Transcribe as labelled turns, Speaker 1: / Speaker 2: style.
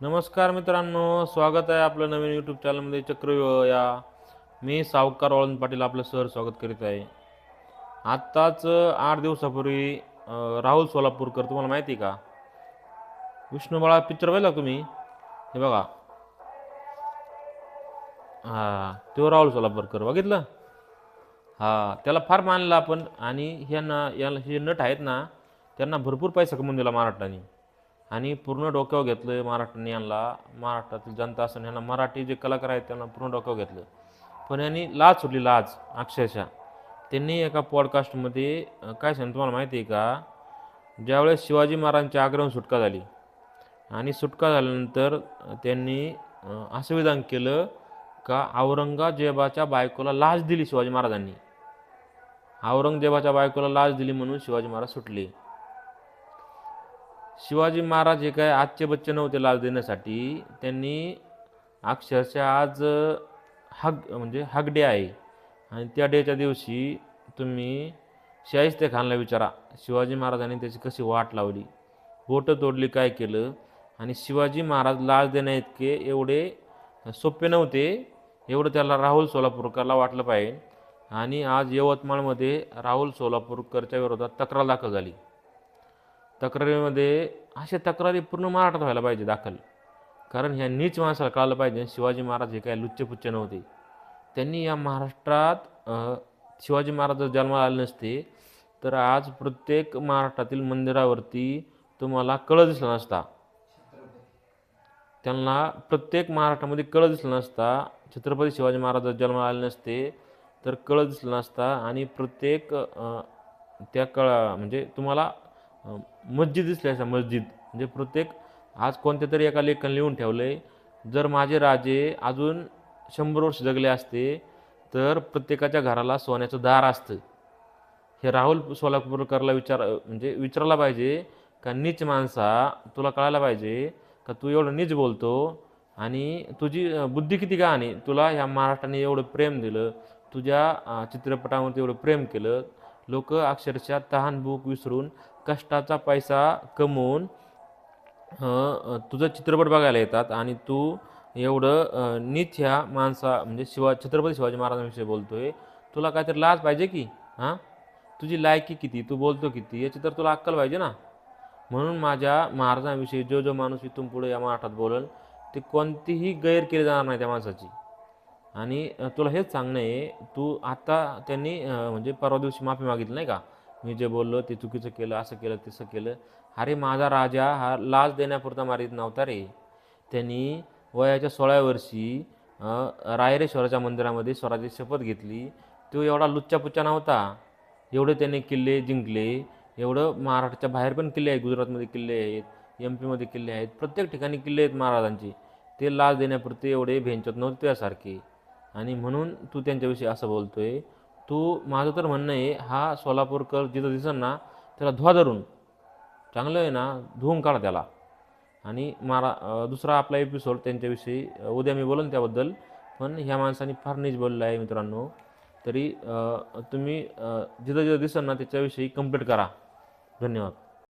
Speaker 1: नमस्कार मित्रांनो स्वागत आहे आपलं नवीन यूट्यूब चॅनलमध्ये चक्रव्यूह या. मी सावकार वाळून पाटील आपलं सर स्वागत करीत आहे. आत्ताच आठ दिवसापूर्वी राहुल सोलापूरकर तुम्हाला माहिती आहे का? विष्णुबाळा पिक्चर पाहिला का तुम्ही? हे बघा. हां तो राहुल सोलापूरकर बघितलं? हां त्याला फार मानलं आपण आणि ह्यांना याला हे नट आहेत ना त्यांना भरपूर पैसा कमवून दिला महाराष्ट्राने. आणि पूर्ण डोक्यावर घेतलं महाराष्ट्राने यांना महाराष्ट्रातील जनता असून यांना मराठी जे कलाकार आहेत त्यांना पूर्ण डोक्यावर घेतलं पण यांनी लाज सुटली लाज अक्षरशः. त्यांनी एका पॉडकास्टमध्ये काय सांग तुम्हाला माहिती आहे का? ज्यावेळेस शिवाजी महाराजांच्या आग्रहून सुटका झाली आणि सुटका झाल्यानंतर त्यांनी असं विधान केलं का औरंगजेबाच्या बायकोला लाज दिली शिवाजी महाराजांनी. औरंगजेबाच्या बायकोला लाज दिली म्हणून शिवाजी महाराज सुटले. शिवाजी महाराज हे काय आजचे बच्चे नव्हते लाल देण्यासाठी. त्यांनी अक्षरशः आज हग म्हणजे हग डे आहे. आणि त्या डेच्या दिवशी तुम्ही शाहिस्ते खानला विचारा. शिवाजी महाराजांनी त्याची कशी वाट लावली? बोटं तोडली काय केलं? आणि शिवाजी महाराज लाज देण्या इतके एवढे सोपे नव्हते एवढं त्याला राहुल सोलापूरकरला वाटलं पाहिजे. आणि आज यवतमाळमध्ये राहुल सोलापूरकरच्या विरोधात तक्रार दाखल झाली. तक्रारीमध्ये अशा तक्रारी पूर्ण महाराष्ट्रात व्हायला पाहिजे दाखल. कारण ह्या नीच माणसाला कळालं पाहिजे. शिवाजी महाराज हे काय लुच्चपुच्च नव्हते. त्यांनी या महाराष्ट्रात शिवाजी महाराज जर जन्माला आले नसते तर आज प्रत्येक महाराष्ट्रातील मंदिरावरती तुम्हाला कळं दिसला नसता. त्यांना प्रत्येक महाराष्ट्रामध्ये कळं दिसला नसता. छत्रपती शिवाजी महाराज जर जन्माला आले नसते तर कळं दिसला नसता. आणि प्रत्येक त्या कळा म्हणजे तुम्हाला मस्जिद दिसल्या असत्या मस्जिद. म्हणजे प्रत्येक आज कोणत्या तरी एका लेखन लिहून ठेवलं आहे जर माझे राजे अजून शंभर वर्ष जगले असते तर प्रत्येकाच्या घराला सोन्याचं दार असतं. हे राहुल सोलापूरकरला विचार म्हणजे विचारायला पाहिजे का नीच माणसा तुला कळायला पाहिजे का तू एवढं नीच बोलतो आणि तुझी बुद्धी किती का आणि तुला ह्या महाराष्ट्राने एवढं प्रेम दिलं तुझ्या अ, चित्रपटावरती एवढं प्रेम केलं लोक अक्षरशः तहान भूक विसरून कष्टाचा पैसा कमवून तुझं चित्रपट बघायला येतात आणि तू एवढं अ, नीच ह्या माणसा म्हणजे शिवा छत्रपती शिवाजी महाराजांविषयी बोलतोय. तुला काहीतरी लाज पाहिजे की? हां? तुझी लायकी किती? तू बोलतो किती? याची तर तुला अक्कल पाहिजे ना? म्हणून माझ्या महाराजांविषयी जो जो माणूस इथून पुढे या मराठात बोलेल ते कोणतीही गैर केली जाणार नाही त्या माणसाची. आणि तुला हेच सांगणं आहे तू आता त्यांनी म्हणजे परवा दिवशी माफी मागितली नाही का? मी जे बोललो ते चुकीचं केलं असं केलं तसं केलं. अरे माझा राजा हा लाज देण्यापुरता मारित नव्हता रे. त्यांनी वयाच्या सोळाव्या वर्षी रायरेश्वराच्या मंदिरामध्ये स्वराज्याची शपथ घेतली. तो एवढा लुच्चापुच्चा नव्हता. एवढे त्याने किल्ले जिंकले. एवढं महाराष्ट्राच्या बाहेर पण किल्ले आहेत गुजरातमध्ये किल्ले आहेत एम पीमध्ये किल्ले आहेत. प्रत्येक ठिकाणी किल्ले आहेत महाराजांचे. ते लाज देण्यापुरते एवढे भेंचत नव्हते त्यासारखे. आणि म्हणून तू त्यांच्याविषयी असं बोलतोय तू माझं तर म्हणणं आहे हा सोलापूरकर जिथं दिसन ना त्याला धुवा धरून. चांगलं आहे ना धुवून काढा त्याला. आणि मारा दुसरा आपला एपिसोड त्यांच्याविषयी उद्या मी बोलन त्याबद्दल पण ह्या माणसाने फार नीच बोललं आहे मित्रांनो. तरी तुम्ही जिथं जिथं दिसन ना त्याच्याविषयी कंप्लीट करा. धन्यवाद.